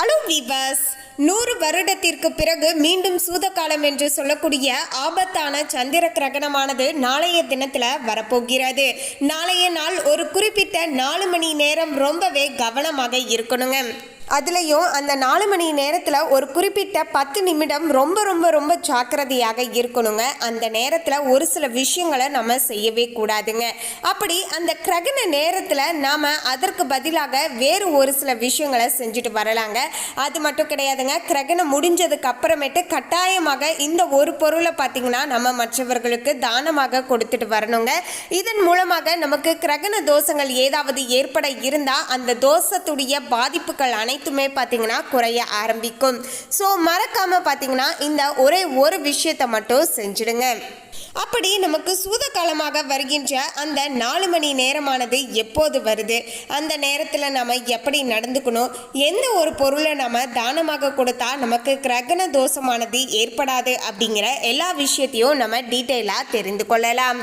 Hello viewers நூறு வருடத்திற்கு பிறகு மீண்டும் சூதகாலம் என்று சொல்லக்கூடிய ஆபத்தான சந்திர கிரகணமானது நாளைய தினத்தில் வரப்போகிறது. நாளைய நாள் ஒரு குறிப்பிட்ட நாலு மணி நேரம் ரொம்பவே கவனமாக இருக்கணுங்க. அதுலேயும் அந்த நாலு மணி நேரத்தில் ஒரு குறிப்பிட்ட பத்து நிமிடம் ரொம்ப ரொம்ப ரொம்ப ஜாக்கிரதையாக இருக்கணுங்க. அந்த நேரத்தில் ஒரு சில விஷயங்களை நம்ம செய்யவே கூடாதுங்க. அப்படி அந்த கிரகண நேரத்தில் நாம் அதற்கு பதிலாக வேறு ஒரு சில விஷயங்களை செஞ்சுட்டு வரலாங்க. அது மட்டும் கிடையாதுங்க. கிரகணம் முடிஞ்சதுக்கு அப்புறமேட்டு கட்டாயமாக இந்த ஒரு பொருளை பார்த்திங்கன்னா நம்ம மற்றவர்களுக்கு தானமாக கொடுத்துட்டு வரணுங்க. இதன் மூலமாக நமக்கு கிரகண தோஷங்கள் ஏதாவது ஏற்பட இருந்தால் அந்த தோஷத்துடைய பாதிப்புகள் அனைத்துமே பார்த்தீங்கன்னா குறைய ஆரம்பிக்கும். ஸோ மறக்காமல் பார்த்தீங்கன்னா இந்த ஒரே ஒரு விஷயத்தை மட்டும் செஞ்சிடுங்க. அப்படி நமக்கு சூத காலமாக வருகின்ற அந்த நாலு மணி நேரமானது எப்போது வருது? அந்த நேரத்தில் நம்ம எப்படி நடந்துக்கணும்? எந்த ஒரு பொருளை நம்ம தானமாக கொடுத்தா நமக்கு கிரகண தோஷமானது ஏற்படாது அப்படிங்கிற எல்லா விஷயத்தையும் நம்ம டீட்டெயிலாக தெரிந்து கொள்ளலாம்.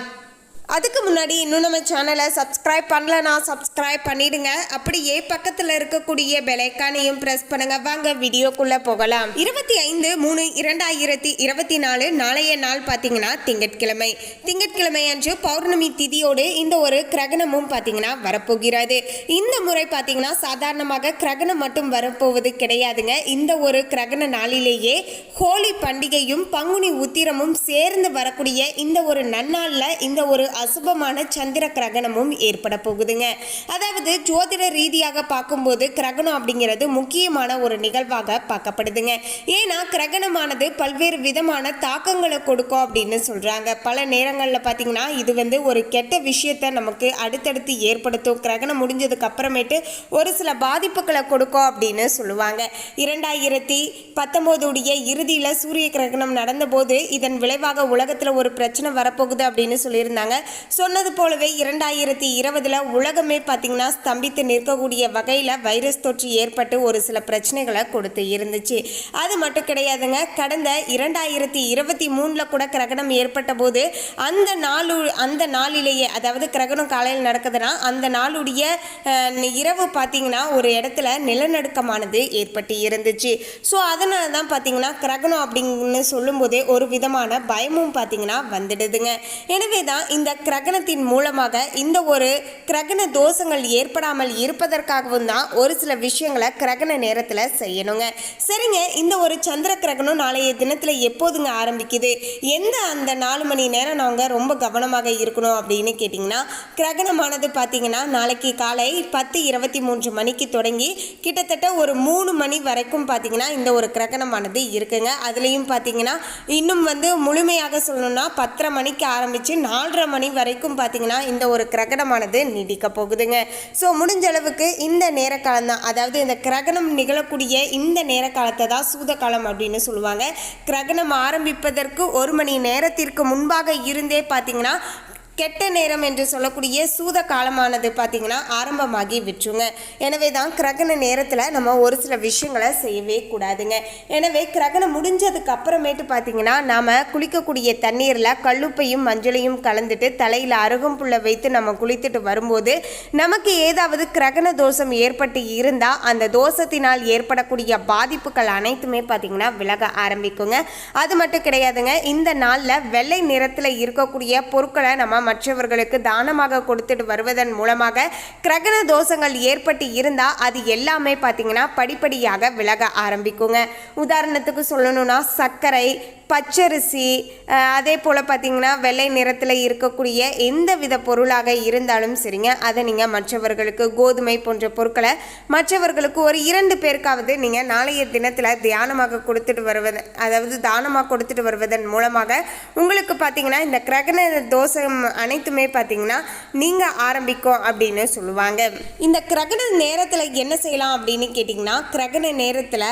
அதுக்கு முன்னாடி இன்னும் நம்ம சேனலை சப்ஸ்கிரைப் பண்ணலனா சப்ஸ்கிரைப் பண்ணிடுங்க. அப்படியே பக்கத்தில் இருக்கக்கூடிய பெலைக்கானையும் ப்ரெஸ் பண்ணுங்க. வாங்க வீடியோக்குள்ளே போகலாம். இருபத்தி ஐந்து மூணு இரண்டாயிரத்தி இருபத்தி நாலு நாளைய நாள் பார்த்தீங்கன்னா திங்கட்கிழமை. திங்கட்கிழமை அன்று பௌர்ணமி திதியோடு இந்த ஒரு கிரகணமும் பார்த்தீங்கன்னா வரப்போகிறது. இந்த முறை பார்த்தீங்கன்னா சாதாரணமாக கிரகணம் மட்டும் வரப்போவது கிடையாதுங்க. இந்த ஒரு கிரகண நாளிலேயே ஹோலி பண்டிகையும் பங்குனி உத்திரமும் சேர்ந்து வரக்கூடிய இந்த ஒரு நன்னாளில் இந்த ஒரு அசுபமான சந்திர கிரகணமும் ஏற்பட போகுதுங்க. அதாவது ஜோதிட ரீதியாக பார்க்கும்போது கிரகணம் அப்படிங்கிறது முக்கியமான ஒரு நிகழ்வாக பார்க்கப்படுதுங்க. ஏன்னா கிரகணமானது பல்வேறு விதமான தாக்கங்களை கொடுக்கும் அப்படின்னு சொல்றாங்க. பல நேரங்களில் பார்த்தீங்கன்னா இது வந்து ஒரு கெட்ட விஷயத்தை நமக்கு அடுத்தடுத்து ஏற்படுத்தும். கிரகணம் முடிஞ்சதுக்கு அப்புறமேட்டு ஒரு சில பாதிப்புகளை கொடுக்கும் அப்படின்னு சொல்லுவாங்க. இரண்டாயிரத்தி பத்தொம்போதுடைய இறுதியில் சூரிய கிரகணம் நடந்தபோது இதன் விளைவாக உலகத்தில் ஒரு பிரச்சனை வரப்போகுது அப்படின்னு சொல்லியிருந்தாங்க. சொன்னது போலவே இரண்டாயிரத்தி இருபதுல உலகமே பார்த்தீங்கன்னா ஸ்தம்பித்து நிற்கக்கூடிய வகையில் வைரஸ் தொற்று ஏற்பட்டு ஒரு சில பிரச்சனைகளை கொடுத்து இருந்துச்சு. அது மட்டும் கிடையாதுங்க. கடந்த இரண்டாயிரத்தி இருபத்தி மூணில் கூட கிரகணம் ஏற்பட்ட போது அந்த நாளு அந்த நாளிலேயே அதாவது கிரகணம் காலையில் நடக்குதுன்னா அந்த நாளுடைய இரவு பார்த்தீங்கன்னா ஒரு இடத்துல நிலநடுக்கமானது ஏற்பட்டு இருந்துச்சு. ஸோ அதனால தான் பார்த்தீங்கன்னா கிரகணம் அப்படின்னு சொல்லும்போதே ஒரு விதமான பயமும் பார்த்திங்கன்னா வந்துடுதுங்க. எனவே தான் இந்த கிரகணத்தின் மூலமாக இந்த ஒரு கிரகண தோஷங்கள் ஏற்படாமல் இருப்பதற்காகவும் தான் ஒரு சில விஷயங்களை கிரகண நேரத்தில் செய்யணுங்க. சரிங்க இந்த ஒரு சந்திர கிரகணம் நாளைய தினத்தில் எப்போதுங்க ஆரம்பிக்குது? எந்த அந்த நாலு மணி நேரம் நாங்கள் ரொம்ப கவனமாக இருக்கணும் அப்படின்னு கேட்டிங்கன்னா கிரகணமானது பார்த்தீங்கன்னா நாளைக்கு காலை பத்து இருபத்தி மூன்று மணிக்கு தொடங்கி கிட்டத்தட்ட ஒரு மூணு மணி வரைக்கும் பார்த்தீங்கன்னா இந்த ஒரு கிரகணமானது இருக்குங்க. அதுலேயும் பார்த்தீங்கன்னா இன்னும் வந்து முழுமையாக சொல்லணும்னா பத்தரை மணிக்கு ஆரம்பித்து நாலரை மணி வரைக்கும் பார்த்தீங்கன்னா இந்த ஒரு கிரகணமானது நீடிக்க போகுதுங்க. ஸோ முடிஞ்ச அளவுக்கு இந்த நேர காலம் தான். அதாவது இந்த கிரகணம் நிகழக்கூடிய இந்த நேர காலத்தை தான் சூதகாலம் அப்படின்னு சொல்லுவாங்க. கிரகணம் ஆரம்பிப்பதற்கு ஒரு மணி நேரத்திற்கு முன்பாக இருந்தே பார்த்தீங்கன்னா கெட்ட நேரம் என்று சொல்லக்கூடிய சூத காலமானது பார்த்தீங்கன்னா ஆரம்பமாகி விட்டுருங்க. எனவே தான் கிரகண நேரத்தில் நம்ம ஒரு சில விஷயங்களை செய்யவே கூடாதுங்க. எனவே கிரகணம் முடிஞ்சதுக்கு அப்புறமேட்டு பார்த்தீங்கன்னா நாம் குளிக்கக்கூடிய தண்ணீரில் கல்லுப்பையும் மஞ்சளையும் கலந்துட்டு தலையில் அருகம்புல்லை வைத்து நம்ம குளித்துட்டு வரும்போது நமக்கு ஏதாவது கிரகண தோஷம் ஏற்பட்டு இருந்தால் அந்த தோஷத்தினால் ஏற்படக்கூடிய பாதிப்புகள் அனைத்துமே பார்த்திங்கன்னா விலக ஆரம்பிக்குங்க. அது மட்டும் கிடையாதுங்க. இந்த நாளில் வெள்ளை நிறத்தில் இருக்கக்கூடிய பொருட்களை நம்ம மற்றவர்களுக்கு தானமாக கொடுத்துட்டு வருவதன் மூலமாக கிரகண தோஷங்கள் ஏற்பட்டு இருந்தால் அது எல்லாமே பார்த்தீங்கன்னா படிப்படியாக விலக ஆரம்பிக்குங்க. உதாரணத்துக்கு சொல்லணும்னா சர்க்கரை பச்சரிசி அதே போல் பார்த்திங்கன்னா வெள்ளை நிறத்தில் இருக்கக்கூடிய எந்த வித பொருளாக இருந்தாலும் சரிங்க. அதை நீங்கள் மற்றவர்களுக்கு கோதுமை போன்ற பொருட்களை மற்றவர்களுக்கு ஒரு இரண்டு பேருக்காவது நீங்கள் நாளைய தினத்தில் தியானமாக கொடுத்துட்டு வருவது அதாவது தானமாக கொடுத்துட்டு வருவதன் மூலமாக உங்களுக்கு பார்த்திங்கன்னா இந்த கிரகண தோஷம் அனைத்துமே பார்த்தீங்கன்னா நீங்கள் ஆரம்பிக்கும் அப்படின்னு சொல்லுவாங்க. இந்த கிரகண நேரத்தில் என்ன செய்யலாம் அப்படின்னு கேட்டிங்கன்னா கிரகண நேரத்தில்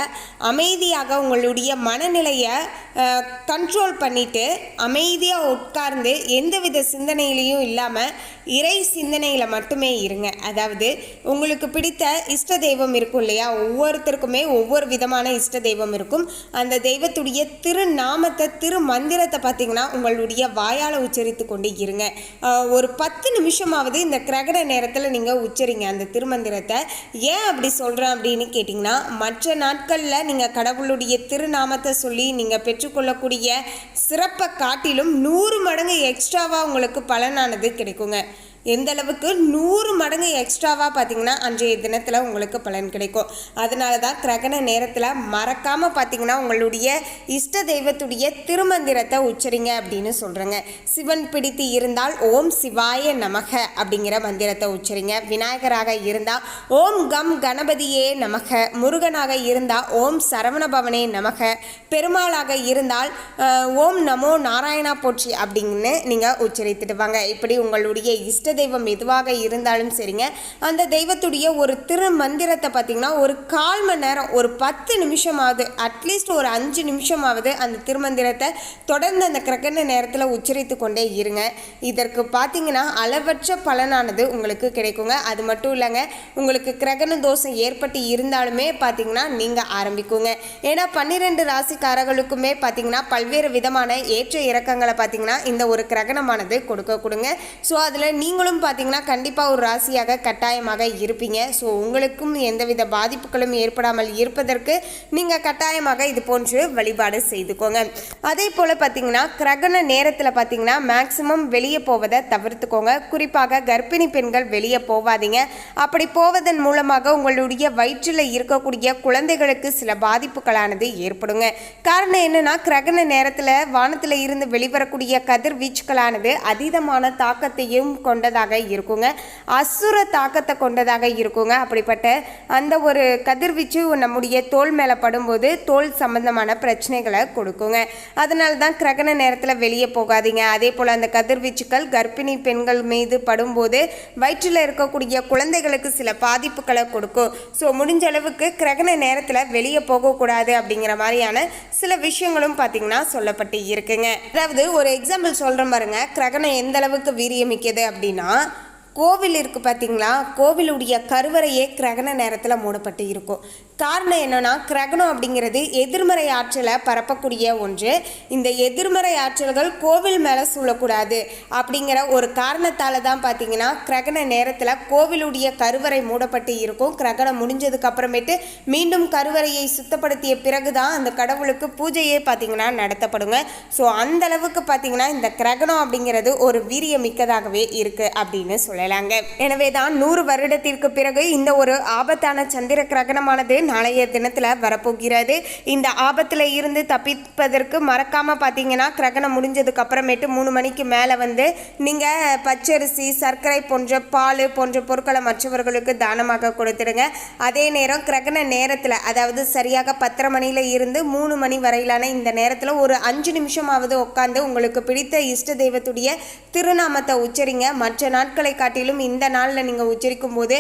அமைதியாக உங்களுடைய மனநிலையை கண்ட்ரோல் பண்ணிட்டு அமைதியாக உட்கார்ந்து எந்தவித சிந்தனையிலையும் இல்லாமல் இறை சிந்தனையில் மட்டுமே இருங்க. அதாவது உங்களுக்கு பிடித்த இஷ்ட தெய்வம் இருக்கும் இல்லையா? ஒவ்வொருத்தருக்குமே ஒவ்வொரு விதமான இஷ்ட தெய்வம் இருக்கும். அந்த தெய்வத்துடைய திருநாமத்தை திரு மந்திரத்தை பார்த்தீங்கன்னா உங்களுடைய வாயால் உச்சரித்து கொண்டு இருங்க. ஒரு பத்து நிமிஷமாவது இந்த கிரகண நேரத்தில் நீங்கள் உச்சரிங்க. அந்த திருமந்திரத்தை. ஏன் அப்படி சொல்கிறேன் அப்படின்னு கேட்டிங்கன்னா மற்ற நாட்களில் நீங்கள் கடவுளுடைய திருநாமத்தை சொல்லி நீங்கள் பெற்றுக்கொள்ளக்கூடிய சிறப்பை காட்டிலும் நூறு மடங்கு எக்ஸ்ட்ராவாக உங்களுக்கு பலனானது கிடைக்குங்க. எந்த அளவுக்கு நூறு மடங்கு எக்ஸ்ட்ராவாக பார்த்தீங்கன்னா அன்றைய தினத்தில் உங்களுக்கு பலன் கிடைக்கும். அதனால தான் கிரகண நேரத்தில் மறக்காமல் பார்த்தீங்கன்னா உங்களுடைய இஷ்ட தெய்வத்துடைய திருமந்திரத்தை உச்சரிங்க அப்படின்னு சொல்கிறேங்க சிவன் பிடித்து இருந்தால் ஓம் சிவாய நமக அப்படிங்கிற மந்திரத்தை உச்சரிங்க. விநாயகராக இருந்தால் ஓம் கம் கணபதியே நமக. முருகனாக இருந்தால் ஓம் சரவணபவனே நமக. பெருமாளாக இருந்தால் ஓம் நமோ நாராயணா போற்றி அப்படின்னு நீங்கள் உச்சரித்துட்டு வாங்க. இப்படி உங்களுடைய இஷ்ட தெய்வம் எதுவாக இருந்தாலும் சரிங்க. அந்த தெய்வத்துடைய ஒரு திருமந்திரத்தை பார்த்தீங்கன்னா ஒரு கால் மணி நேரம் ஒரு பத்து நிமிஷமாவது அட்லீஸ்ட் ஒரு அஞ்சு நிமிஷமாவது அந்த திருமந்திரத்தை தொடர்ந்து அந்த கிரகண நேரத்தில் உச்சரித்து கொண்டே இருங்க. இதற்கு பார்த்தீங்கன்னா அளவற்ற பலனானது உங்களுக்கு கிடைக்குங்க. அது மட்டும் இல்லைங்க உங்களுக்கு கிரகண தோஷம் ஏற்பட்டு இருந்தாலுமே பார்த்தீங்கன்னா நீங்கள் ஆரம்பிக்குங்க. ஏன்னா பன்னிரெண்டு ராசிக்காரர்களுக்குமே பார்த்தீங்கன்னா பல்வேறு விதமான ஏற்ற இறக்கங்களை பார்த்தீங்கன்னா இந்த ஒரு கிரகணமானது கொடுக்க கொடுங்க. ஸோ அதில் நீங்களும் பார்த்தீங்கன்னா கண்டிப்பாக ஒரு ராசியாக கட்டாயமாக இருப்பீங்க. ஸோ உங்களுக்கும் எந்தவித பாதிப்புகளும் ஏற்படாமல் இருப்பதற்கு நீங்கள் கட்டாயமாக இது போன்று வழிபாடு செய்துக்கோங்க. அதே போல் பார்த்தீங்கன்னா கிரகண நேரத்தில் பார்த்தீங்கன்னா மேக்சிமம் வெளியே போவதை தவிர்த்துக்கோங்க. குறிப்பாக கர்ப்பிணி பெண்கள் வெளியே போவாதீங்க. அப்படி போவதன் மூலமாக உங்களுடைய வயிற்றில் இருக்கக்கூடிய குழந்தைகளுக்கு சில பாதிப்புகளானது ஏற்படுங்க. காரணம் என்னன்னா கிரகண நேரத்தில் வானத்தில் இருந்து வெளிவரக்கூடிய கதிர்வீச்சுகளானது அதீதமான தாக்கத்தையும் கொண்டதாக இருக்குங்க. அசுர தாக்கத்தை கொண்டதாக இருக்குங்க. அப்படிப்பட்ட அந்த ஒரு கதிர்வீச்சு நம்முடைய தோல் மேலே படும்போது தோல் சம்பந்தமான பிரச்சனைகளை கொடுக்குங்க. அதனால தான் கிரகண நேரத்தில் வெளியே போகாதீங்க. அதே போல் அந்த கதிர்வீச்சுக்கள் கர்ப்பிணி பெண்கள் மீது படும்போது வயிற்றில் இருக்கக்கூடிய குழந்தைகளுக்கு சில பாதிப்புகளை கொடுக்கும். ஸோ முடிஞ்ச அளவுக்கு கிரகண நேரத்தில் வெளியே போகக்கூடாது அப்படிங்கிற மாதிரியான சில விஷயங்களும் பார்த்தீங்கன்னா சொல்லப்பட்டு இருக்குங்க. அதாவது ஒரு எக்ஸாம்பிள் சொல்கிற பாருங்க. கிரகணம் எந்த அளவுக்கு வீரியமிக்குது அப்படின்னு. அப்படின்னா கோவில் இருக்குது பார்த்தீங்களா கோவிலுடைய கருவறையே கிரகண நேரத்தில் மூடப்பட்டு இருக்கும். காரணம் என்னன்னா கிரகணம் அப்படிங்கிறது எதிர்மறை ஆற்றலை பரப்பக்கூடிய ஒன்று. இந்த எதிர்மறை ஆற்றல்கள் கோவில் மேலே சூழக்கூடாது அப்படிங்கிற ஒரு காரணத்தால் தான் பார்த்தீங்கன்னா கிரகண நேரத்தில் கோவிலுடைய கருவறை மூடப்பட்டு இருக்கும். கிரகணம் முடிஞ்சதுக்கு அப்புறமேட்டு மீண்டும் கருவறையை சுத்தப்படுத்திய பிறகு தான் அந்த கடவுளுக்கு பூஜையே பார்த்தீங்கன்னா நடத்தப்படுங்க. ஸோ அந்த அளவுக்கு பார்த்தீங்கன்னா இந்த கிரகணம் அப்படிங்கிறது ஒரு வீரியமிக்கதாகவே இருக்குது அப்படின்னு சொல்லலாங்க. எனவே தான் நூறு வருடத்திற்கு பிறகு இந்த ஒரு ஆபத்தான சந்திர கிரகணமானது நாளைய தினத்தில் வரப்போகிறது. இந்த ஆபத்தில் இருந்து தப்பிப்பதற்கு மறக்காம பார்த்தீங்கன்னா கிரகணம் முடிஞ்சதுக்கு அப்புறமேட்டு மூணு மணிக்கு மேலே வந்து நீங்கள் பச்சரிசி சர்க்கரை போன்ற பால் போன்ற பொருட்களை மற்றவர்களுக்கு தானமாக கொடுத்துடுங்க. அதே நேரம் கிரகண நேரத்தில் அதாவது சரியாக பத்தரை மணியில் இருந்து மூணு மணி வரையிலான இந்த நேரத்தில் ஒரு அஞ்சு நிமிஷமாவது உட்காந்து உங்களுக்கு பிடித்த இஷ்ட தெய்வத்துடைய திருநாமத்தை உச்சரிங்க. மற்ற நாட்களை காட்டிலும் இந்த நாளில் நீங்கள் உச்சரிக்கும் போது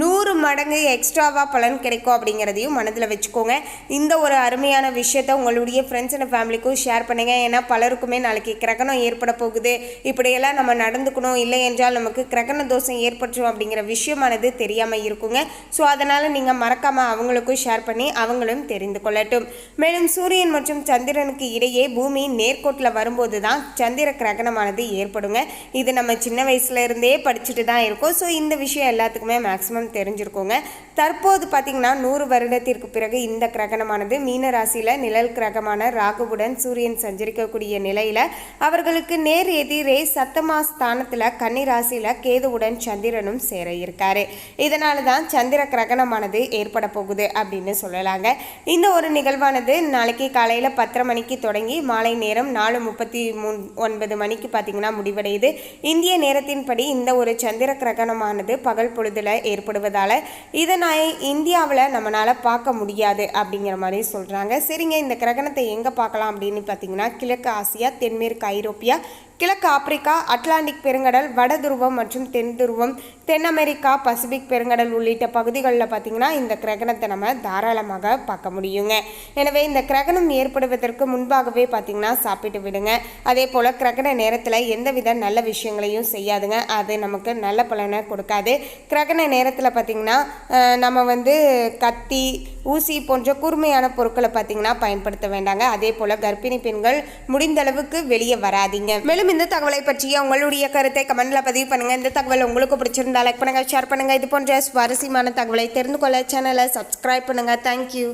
நூறு மடங்கு எக்ஸ்ட்ராவாக பலன் கிடைக்கும் அப்படிங்கிறதையும் மனதில் வச்சுக்கோங்க. இந்த ஒரு அருமையான விஷயத்தை உங்களுடைய ஃப்ரெண்ட்ஸ் அண்ட் ஃபேமிலிக்கும் ஷேர் பண்ணுங்க. ஏன்னா பலருக்குமே நாளைக்கு கிரகணம் ஏற்பட போகுது. இப்படியெல்லாம் நம்ம நடந்துக்கணும். இல்லை என்றால் நமக்கு கிரகண தோஷம் ஏற்பட்டுரும் அப்படிங்கிற விஷயமானது தெரியாமல் இருக்குங்க. ஸோ அதனால் நீங்கள் மறக்காமல் அவங்களுக்கும் ஷேர் பண்ணி அவங்களும் தெரிந்து கொள்ளட்டும். மேலும் சூரியன் மற்றும் சந்திரனுக்கு இடையே பூமி நேர்கோட்டில் வரும்போது தான் சந்திர கிரகணமானது ஏற்படுங்க. இது நம்ம சின்ன வயசுல இருந்தே படிச்சுட்டு தான் இருக்கோம். ஸோ இந்த விஷயம் எல்லாத்துக்குமே மேக்ஸிமம் தெரிஞ்சிருக்கோங்க. தற்போது பார்த்தீங்கன்னா நூறு வருடத்திற்கு பிறகு இந்த கிரகணமானது மீன ராசியில் நிழல் கிரகமான ராகுவுடன் சூரியன் சஞ்சரிக்கக்கூடிய நிலையில் அவர்களுக்கு நேர் எதிரே சத்தமா ஸ்தானத்தில் கன்னி ராசியில் கேதுவுடன் சந்திரனும் சேர இருக்காரு. இதனால தான் சந்திர கிரகணமானது ஏற்பட போகுது அப்படின்னு சொல்லலாங்க. இந்த ஒரு நிகழ்வானது நாளைக்கு காலையில் பத்தரை மணிக்கு தொடங்கி மாலை நேரம் நாலு முப்பத்தி மூணு ஒன்பது மணிக்கு பார்த்தீங்கன்னா முடிவடையுது. இந்திய நேரத்தின்படி இந்த ஒரு சந்திர கிரகணமானது பகல் பொழுதுல ஏற்படுவதால் இதனை இந்தியாவில் நம்மளால் பார்க்க முடியாது அப்படிங்கிற மாதிரி சொல்கிறாங்க சரிங்க இந்த கிரகணத்தை எங்கே பார்க்கலாம் அப்படின்னு பார்த்தீங்கன்னா கிழக்கு ஆசியா தென்மேற்கு ஐரோப்பியா கிழக்கு ஆப்பிரிக்கா அட்லாண்டிக் பெருங்கடல் வட துருவம் மற்றும் தென் துருவம் தென் அமெரிக்கா பசிபிக் பெருங்கடல் உள்ளிட்ட பகுதிகளில் பார்த்திங்கன்னா இந்த கிரகணத்தை நம்ம தாராளமாக பார்க்க முடியுங்க. எனவே இந்த கிரகணம் ஏற்படுவதற்கு முன்பாகவே பார்த்திங்கன்னா சாப்பிட்டு விடுங்க. அதே போல் கிரகண நேரத்தில் எந்தவித நல்ல விஷயங்களையும் செய்யாதுங்க. அது நமக்கு நல்ல பலனை கொடுக்காது. கிரகண நேரத்தில் பார்த்திங்கன்னா நம்ம வந்து கத்தி ஊசி போன்ற கூர்மையான பொருட்களை பார்த்தீங்கன்னா பயன்படுத்த வேண்டாங்க. அதே போல் கர்ப்பிணி பெண்கள் முடிந்த அளவுக்கு வெளியே வராதீங்க. மேலும் இந்த தகவலை பற்றிய உங்களுடைய கருத்தை கமெண்ட்ல பதிவு பண்ணுங்க. இந்த தகவல் உங்களுக்கு பிடிச்சிருந்தா லைக் பண்ணுங்க ஷேர் பண்ணுங்க. இது போன்ற சுவாரஸ்யமான தகவலை தெரிந்து கொள்ள சேனலை சப்ஸ்கிரைப் பண்ணுங்க. தேங்க்யூ